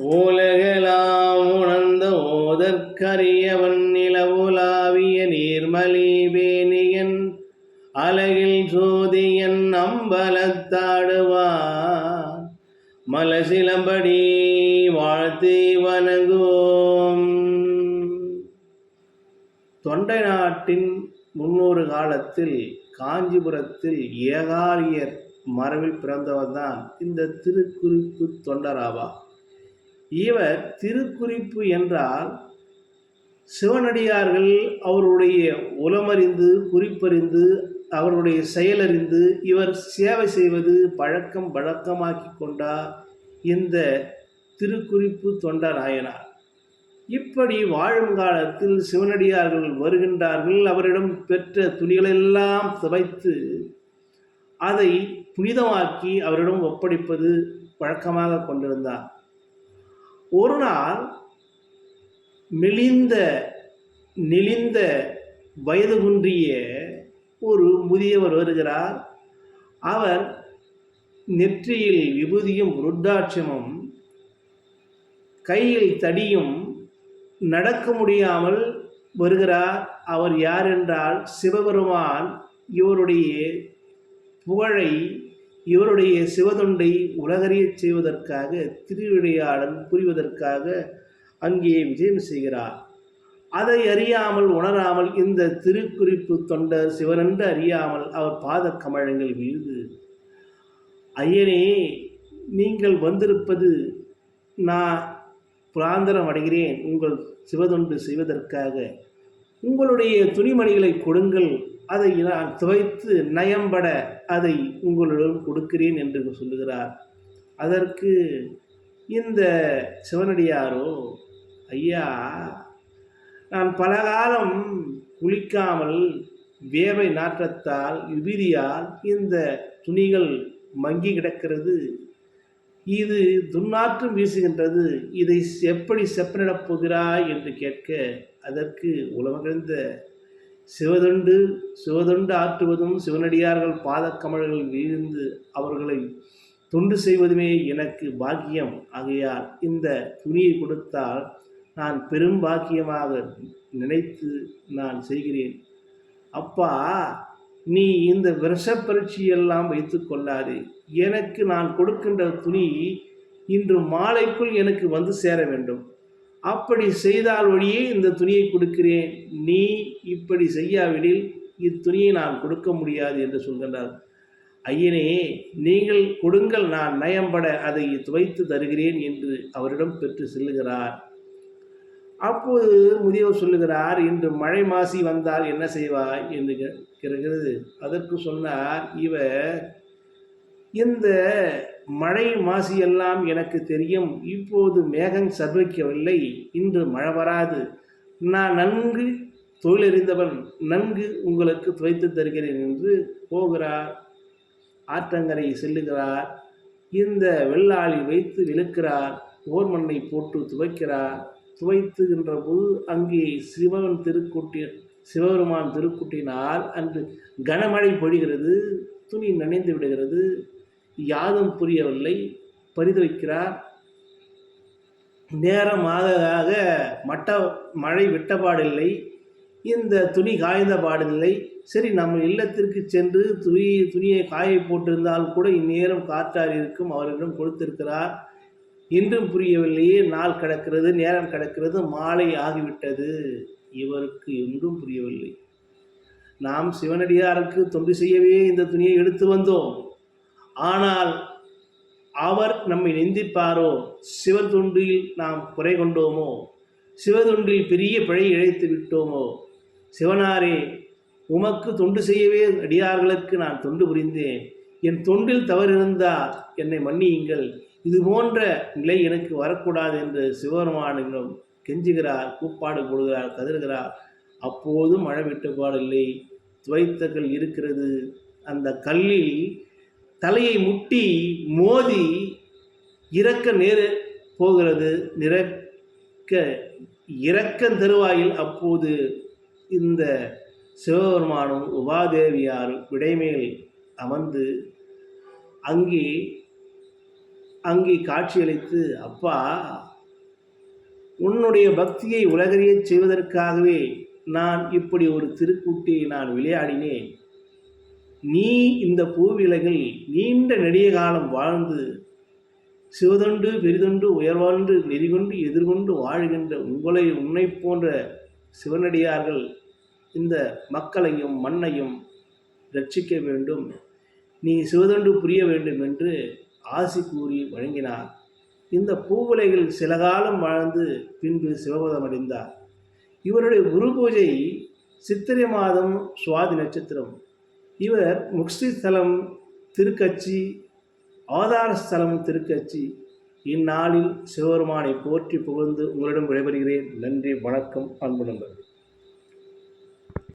ஓலகலாம் உணர்ந்த ஓதற்கரியவன் நிலவுலாவிய நீர்மலி வேணியன் அலகில் சோதியன் அம்பலத்தாடுவான் மலசிலம்படி வாழ்த்தி வணங்குவோம். தொண்டை நாட்டின் முன்னொரு காலத்தில் காஞ்சிபுரத்தில் ஏகாரியர் மரபில் பிறந்தவர்தான் இந்த திருக்குறிப்பு தொண்டராவா இவர் திருக்குறிப்பு என்றால் சிவனடியார்கள் அவருடைய உலமறிந்து குறிப்பறிந்து அவருடைய செயலறிந்து இவர் சேவை செய்வது பழக்கம் பழக்கமாக்கி கொண்டார் இந்த திருக்குறிப்பு தொண்ட நாயனார் இப்படி வாழும் காலத்தில் சிவனடியார்கள் வருகின்றார்கள். அவரிடம் பெற்ற துணிகளெல்லாம் துவைத்து அதை புனிதமாக்கி அவரிடம் ஒப்படைப்பது வழக்கமாக கொண்டிருந்தார். ஒரு நாள் மெலிந்த நெளிந்த வயது குன்றிய ஒரு முதியவர் வருகிறார். அவர் நெற்றியில் விபூதியும் ருத்ராட்சமும் கையில் தடியும் நடக்க முடியாமல் வருகிறார். அவர் யார் என்றால் சிவபெருமான் இவருடைய புகழை இவருடைய சிவதொண்டை உலகறியச் செய்வதற்காக திருவிடையாளன் புரிவதற்காக அங்கே விஜயம் செய்கிறார். அதை அறியாமல் உணராமல் இந்த திருக்குறிப்பு தொண்டர் சிவனென்று அறியாமல் அவர் பாத கமழங்கள் வீழ்ந்து ஐயனே நீங்கள் வந்திருப்பது நான் புராந்தரம் அடைகிறேன். உங்கள் சிவதொண்டு செய்வதற்காக உங்களுடைய துணிமணிகளை கொடுங்கள். அதை நான் துவைத்து நயம்பட அதை உங்களிடம் கொடுக்கிறேன் என்று சொல்லுகிறார். அதற்கு இந்த சிவனடியாரோ ஐயா நான் பல காலம் குளிக்காமல் வேவை நாற்றத்தால் விபிதியால் இந்த துணிகள் மங்கி கிடக்கிறது. இது துர்நாற்றம் வீசுகின்றது. இதை எப்படி செப்பனிடப் போகிறாய் என்று கேட்க அதற்கு உலகழ்ந்த சிவதொண்டு சிவதொண்டு ஆற்றுவதும் சிவனடியார்கள் பாதக்கமல்கள் வீழ்ந்து அவர்களை தொண்டு செய்வதுமே எனக்கு பாக்கியம். ஆகையால் இந்த துணியை கொடுத்தால் நான் பெரும் பாக்கியமாக நினைத்து நான் செய்கிறேன். அப்பா நீ இந்த விஷ பரீட்சையெல்லாம் வைத்து கொள்ளாதே. எனக்கு நான் கொடுக்கின்ற துணி இன்று மாலைக்குள் எனக்கு வந்து சேர வேண்டும். அப்படி செய்தால் வழியே இந்த துணியை கொடுக்கிறேன். நீ இப்படி செய்யாவிடில் இத்துணியை நான் கொடுக்க முடியாது என்று சொல்கின்றார். ஐயனே நீங்கள் கொடுங்கள் நான் நயம்பட அதை துவைத்து தருகிறேன் என்று அவரிடம் பெற்று செல்லுகிறார். அப்போது முதியவர் சொல்லுகிறார் இன்று மழை மாசி வந்தால் என்ன செய்வாய்? என்று கேட்கிறது. அதற்கு சொன்னார் இவர் இந்த மழை மாசி எல்லாம் எனக்கு தெரியும். இப்போது மேகம் சர்விக்கவில்லை. இன்று மழை வராது. நான் நன்கு தொழிலறிந்தவன் நன்கு உங்களுக்கு துவைத்து தருகிறேன் என்று போகிறார். ஆற்றங்கரை செல்லுகிறார். இந்த வெள்ளாளி வைத்து விழுக்கிறார். ஓர் மண்ணை போட்டு துவைக்கிறார். துவைத்துகின்ற போது அங்கே சிவன் திருக்குட்டி சிவபெருமான் திருக்குட்டினால் அன்று கனமழை பொழிகிறது. துணி நனைந்து விடுகிறது. யாதும் புரியவில்லை. பரிதவிக்கிறார். நேரமாக ஆக மட்ட மழை விட்டபாடில்லை இந்த துணி காய்ந்த பாடில்லை. சரி நம்ம இல்லத்திற்கு சென்று துணி துணியை காய போட்டிருந்தால் கூட இந்நேரம் காற்றார் இருக்கும். அவரிடம் கொடுத்திருக்கிறார். இன்றும் புரியவில்லையே. நாள் கிடக்கிறது நேரம் கிடக்கிறது மாலை ஆகிவிட்டது. இவருக்கு என்றும் புரியவில்லை. நாம் சிவனடியாருக்கு தொண்டு செய்யவே இந்த துணியை எடுத்து வந்தோம். ஆனால் அவர் நம்மை நிந்திப்பாரோ? சிவத்தொண்டில் நாம் குறை கொண்டோமோ? சிவதுண்டில் பெரிய பிழை இழைத்து விட்டோமோ? சிவனாரே உமக்கு தொண்டு செய்யவே அடியார்களுக்கு நான் தொண்டு புரிந்தேன். என் தொண்டில் தவறிருந்தால் என்னை மன்னியுங்கள். இது போன்ற நிலை எனக்கு வரக்கூடாது என்று சிவபெருமானிடம் கெஞ்சுகிறார் கூப்பாடு போடுகிறார் கதறுகிறார். அப்போதும் மழை விட்டுப்பாடில்லை துவைத்தகள் இருக்கிறது. அந்த கல்லில் தலையை முட்டி மோதி இறக்க நேர போகிறது. நிறக்க இறக்க தருவாயில் அப்போது இந்த சிவபெருமானும் உபாதேவியார் விடைமேல் அமர்ந்து அங்கே அங்கே காட்சியளித்து அப்பா உன்னுடைய பக்தியை உலகறியச் செய்வதற்காகவே நான் இப்படி ஒரு திருக்கூட்டியை நான் விளையாடினேன். நீ இந்த பூவிலகில் நீண்ட நெடிய காலம் வாழ்ந்து சிவதொண்டு பெரிதொண்டு உயர்வாண்டு நெறிகொண்டு எதிர்கொண்டு வாழ்கின்ற உங்களை உன்னை போன்ற சிவனடியார்கள் இந்த மக்களையும் மண்ணையும் ரட்சிக்க வேண்டும். நீ சிவதொண்டு புரிய வேண்டும் என்று ஆசி கூறி வழங்கினார். இந்த பூவுலைகள் சில காலம் வாழ்ந்து பின்பு சிவபதம் அடைந்தார். இவருடைய குரு பூஜை சித்திரை மாதம் சுவாதி நட்சத்திரம். இவர் முக்ஸ்தலம் திருக்கட்சி அவதார ஸ்தலம் திருக்கட்சி. இந்நாளில் சிவபெருமானை போற்றி புகழ்ந்து உங்களிடம் விடைபெறுகிறேன். நன்றி வணக்கம் அன்பு நண்பர்கள்.